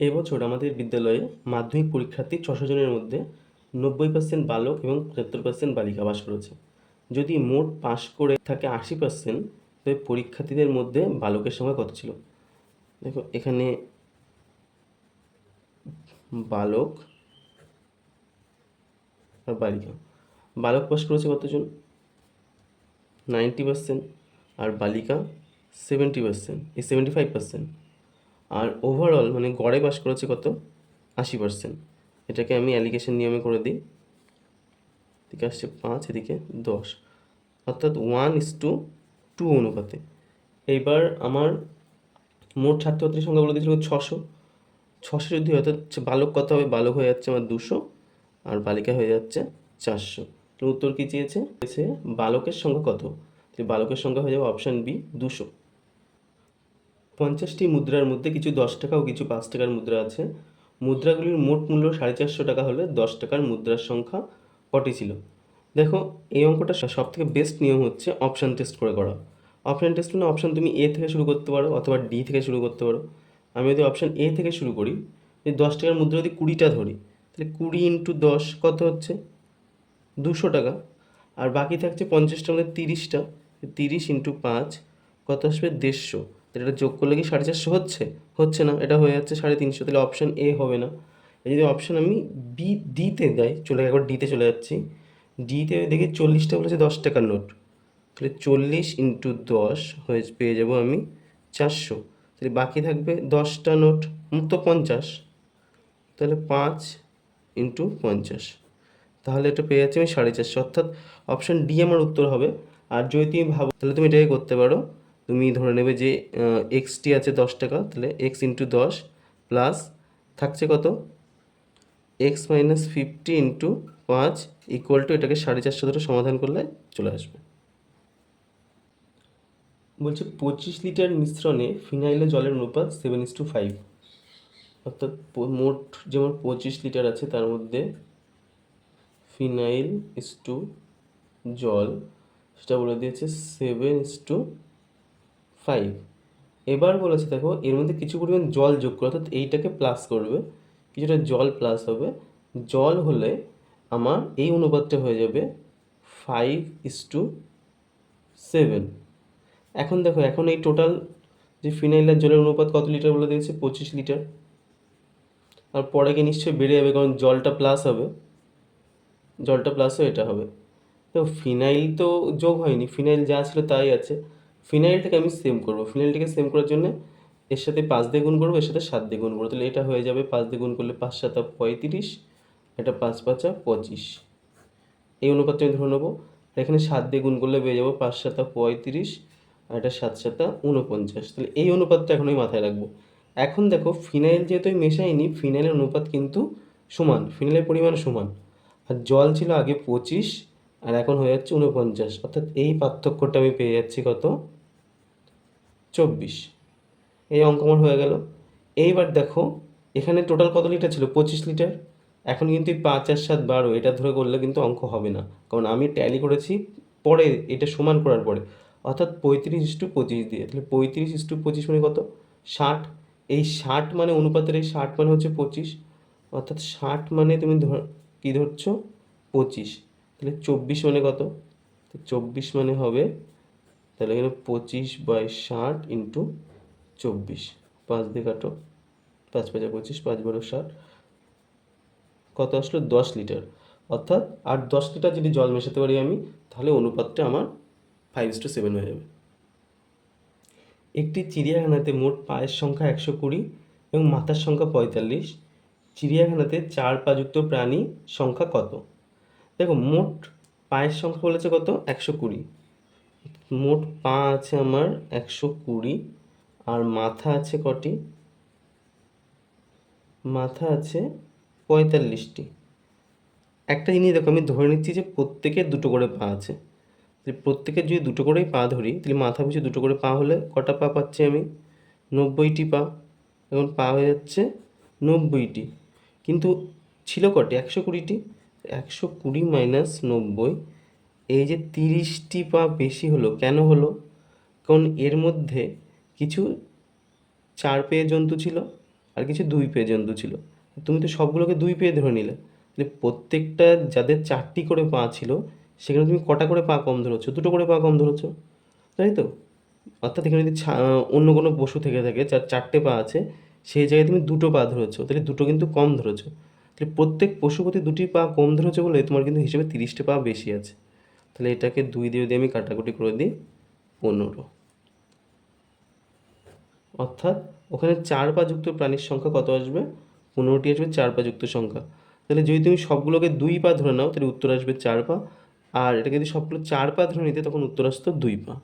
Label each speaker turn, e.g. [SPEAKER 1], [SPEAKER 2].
[SPEAKER 1] এবছর আমাদের বিদ্যালয়ে মাধ্যমিক পরীক্ষার্থী ছশো জনের মধ্যে নব্বই পার্সেন্ট বালক এবং পঁচাত্তর পার্সেন্ট বালিকা পাস করেছে। যদি মোট পাস করে থাকে আশি পার্সেন্ট তবে পরীক্ষার্থীদের মধ্যে বালকের সংখ্যা কত ছিল? দেখো, এখানে বালক আর বালিকা। বালক পাস করেছে কতজন? নাইনটি পার্সেন্ট আর বালিকা সেভেন্টি পার্সেন্ট এই সেভেন্টি ফাইভ পার্সেন্ট আর ওভারঅল মানে গড়ে পাস করেছে কত? আশি পার্সেন্ট এটাকে আমি অ্যালিগেশন নিয়মে করে দিই। এদিকে আসছে পাঁচ, এদিকে দশ। অর্থাৎ ওয়ান ইস টু টু অনুপাতে। এইবার আমার মোট ছাত্রছাত্রীর সংখ্যা বলে দিয়েছিল ছশো। ছশো যদি হয়, অর্থাৎ বালক কত হবে? বালক হয়ে যাচ্ছে আমার দুশো, আর বালিকা হয়ে যাচ্ছে চারশো। উত্তর কী চেয়েছে? বালকের সংখ্যা কত? বালকের সংখ্যা হয়ে যাবে অপশান বি দুশো। পঞ্চাশটি মুদ্রার মধ্যে কিছু দশ টাকা ও কিছু পাঁচ টাকার মুদ্রা আছে। মুদ্রাগুলির মোট মূল্য সাড়ে চারশো টাকা হলে দশ টাকার মুদ্রার সংখ্যা কটি ছিল? দেখো, এই অঙ্কটা সব থেকে বেস্ট নিয়ম হচ্ছে অপশান টেস্ট করে করা। অপশান টেস্ট মানে অপশান তুমি এ থেকে শুরু করতে পারো অথবা ডি থেকে শুরু করতে পারো। আমি যদি অপশান এ থেকে শুরু করি যদি দশ টাকার মুদ্রা যদি কুড়িটা ধরি, তাহলে কুড়ি ইন্টু দশ কত হচ্ছে? দুশো টাকা। আর বাকি থাকছে পঞ্চাশটার মধ্যে তিরিশটা। তিরিশ ইন্টু পাঁচ কত আসবে? দেড়শো। এটা যোগ করলে কি সাড়ে চারশো হচ্ছে? হচ্ছে না, এটা হয়ে যাচ্ছে সাড়ে তিনশো, তাহলে অপশান এ হবে না। যদি অপশান আমি বি ডিতে দেয়, চলে একবার ডিতে চলে যাচ্ছি। ডিতে দেখি চল্লিশটা বলেছে, দশ টাকার নোট। তাহলে চল্লিশ ইন্টু দশ হয়ে, পেয়ে যাব আমি চারশো। তাহলে বাকি থাকবে দশটা নোট তো পঞ্চাশ। তাহলে পাঁচ ইন্টু পঞ্চাশ। তাহলে এটা পেয়ে যাচ্ছি আমি সাড়ে চারশো। অর্থাৎ অপশান ডি আমার উত্তর হবে। আর যদি তুমি ভাবো, তাহলে তুমি এটাকে করতে পারো। তুমি ধরে নেবে যে এক্সটি আছে দশ টাকা, তাহলে এক্স ইন্টু দশ প্লাস থাকছে কত? এক্স মাইনাস ফিফটি ইন্টু পাঁচ ইকুয়াল টু এটাকে সাড়ে চারশো ধরে সমাধান করলে চলে আসবে। বলছে পঁচিশ লিটার মিশ্রণে ফিনাইলে জলের অনুপাত সেভেন ইস টু ফাইভ অর্থাৎ মোট যেমন পঁচিশ লিটার আছে, তার মধ্যে ফিনাইল ইস টু জল, সেটা বলে দিয়েছে সেভেন ইস টু ফাইভ এবার বলেছে, দেখো, এর মধ্যে কিছু পরিমাণ জল যোগ করে, অর্থাৎ এইটাকে প্লাস করবে। কিছুটা জল প্লাস হবে। জল হলে আমার এই অনুপাতটা হয়ে যাবে ফাইভ ইস টু সেভেন এখন দেখো, এখন এই টোটাল যে ফিনাইল আর জলের অনুপাত কত লিটার বলে দিয়েছে? পঁচিশ লিটার আর পরে গিয়ে নিশ্চয়ই বেড়ে যাবে, কারণ জলটা প্লাস হবে। জলটা প্লাস হয়ে এটা হবে। তো ফিনাইল তো যোগ হয়নি ফিনাইল যা ছিল তাই আছে। ফিনাইলটাকে আমি সেম করব। ফিনাইলটাকে সেম করার জন্য এর সাথে পাঁচ দিয়ে গুণ করব, এর সাথে সাত দিয়ে গুণ করব। তাহলে এটা হয়ে যাবে পাঁচ দিয়ে গুণ করলে পাঁচ সাতা পঁয়ত্রিশ, এটা পাঁচ পাঁচা পঁচিশ। এই অনুপাতটা আমি ধরে নেব। এখানে সাত দিয়ে গুণ করলে পেয়ে যাব পাঁচ সাতা পঁয়ত্রিশ, আর এটা সাত সাতা উনপঞ্চাশ তাহলে এই অনুপাতটা এখন আমি মাথায় রাখব। এখন দেখো ফিনাইল যেহেতু আমি মেশাইনি ফিনাইলের অনুপাত কিন্তু সমান। ফিনাইলের পরিমাণ সমান। আর জল ছিল আগে পঁচিশ, আর এখন হয়ে যাচ্ছে উনপঞ্চাশ অর্থাৎ এই পার্থক্যটা আমি পেয়ে যাচ্ছি কত? চব্বিশ। এই অঙ্ক আমার হয়ে গেল। এইবার দেখো, এখানে টোটাল কত লিটার ছিল? পঁচিশ লিটার এখন কিন্তু পাঁচ আর সাত, বারো, এটা ধরে করলে কিন্তু অঙ্ক হবে না। কারণ আমি ট্যালি করেছি, পরে এটা সমান করার পরে। অর্থাৎ পঁয়ত্রিশ ইস্টু পঁচিশ দিয়ে। তাহলে পঁয়ত্রিশ ইস্টু পঁচিশ মানে কত? ষাট। এই ষাট মানে অনুপাতের এই ষাট মানে হচ্ছে পঁচিশ। অর্থাৎ ষাট মানে তুমি ধর কী ধরছো? পঁচিশ। তাহলে চব্বিশ মানে কত? চব্বিশ মানে হবে তাহলে এখানে পঁচিশ বাই ষাট ইন্টু চব্বিশ। পাঁচ দিয়ে কাটো, পাঁচ পাঁচা পঁচিশ, পাঁচ বারো ষাট। কত আসলো? দশ লিটার। অর্থাৎ আর দশ লিটার যদি জল মেশাতে পারি আমি, তাহলে অনুপাতটা আমার ফাইভ টু সেভেন হয়ে যাবে। একটি চিড়িয়াখানাতে মোট পায়ের সংখ্যা একশো কুড়ি এবং মাথার সংখ্যা পঁয়তাল্লিশ। চিড়িয়াখানাতে চার পাযুক্ত প্রাণী সংখ্যা কত? দেখো, মোট পায়ের সংখ্যা বলেছে কত? একশো কুড়ি। মোট পা আছে আমার একশো কুড়ি, আর মাথা আছে কটি? মাথা আছে পঁয়তাল্লিশটি। একটা জিনিস দেখো, আমি ধরে নিচ্ছি যে প্রত্যেকের দুটো করে পা আছে। প্রত্যেকের যদি দুটো করেই পা ধরি, তাহলে মাথা পিছু দুটো করে পা হলে কটা পা পাচ্ছি আমি? নব্বইটি পা। এখন পা হয়ে যাচ্ছে নব্বইটি। কিন্তু ছিল কটি? একশো কুড়িটি? একশো কুড়ি মাইনাস নব্বই। এই যে তিরিশটি পা বেশি হলো, কেন হলো? কারণ এর মধ্যে কিছু চার পেয়ে জন্তু ছিল আর কিছু দুই পেয়ে জন্তু ছিল। তুমি তো সবগুলোকে দুই পেয়ে ধরে নিলে। তাহলে প্রত্যেকটা যাদের চারটি করে পা ছিল, সেখানে তুমি কটা করে পা কম ধরেছো? দুটো করে পা কম ধরেছো? তাই তো? অর্থাৎ এখানে যদি অন্য কোনো পশু থেকে থাকে, যার চারটে পা আছে, সেই জায়গায় তুমি দুটো পা ধরেছো, তাহলে দুটো কিন্তু কম ধরেছো। তাহলে প্রত্যেক পশু প্রতি দুটি পা কম ধরেছো বলে তোমার কিন্তু হিসেবে তিরিশটা পা বেশি আছে। তাহলে এটাকে দুই দিয়ে যদি আমি কাটাকুটি করে দিই পনেরো। অর্থাৎ ওখানে চার পা যুক্ত প্রাণীর সংখ্যা কত আসবে? পনেরোটি আসবে, চার পা যুক্ত সংখ্যা। তাহলে যদি তুমি সবগুলোকে দুই পা ধরে নাও, তাহলে উত্তর আসবে চার পা। আর এটাকে যদি সবগুলো চার পা ধরে নিতে, তখন উত্তর আসতো দুই পা।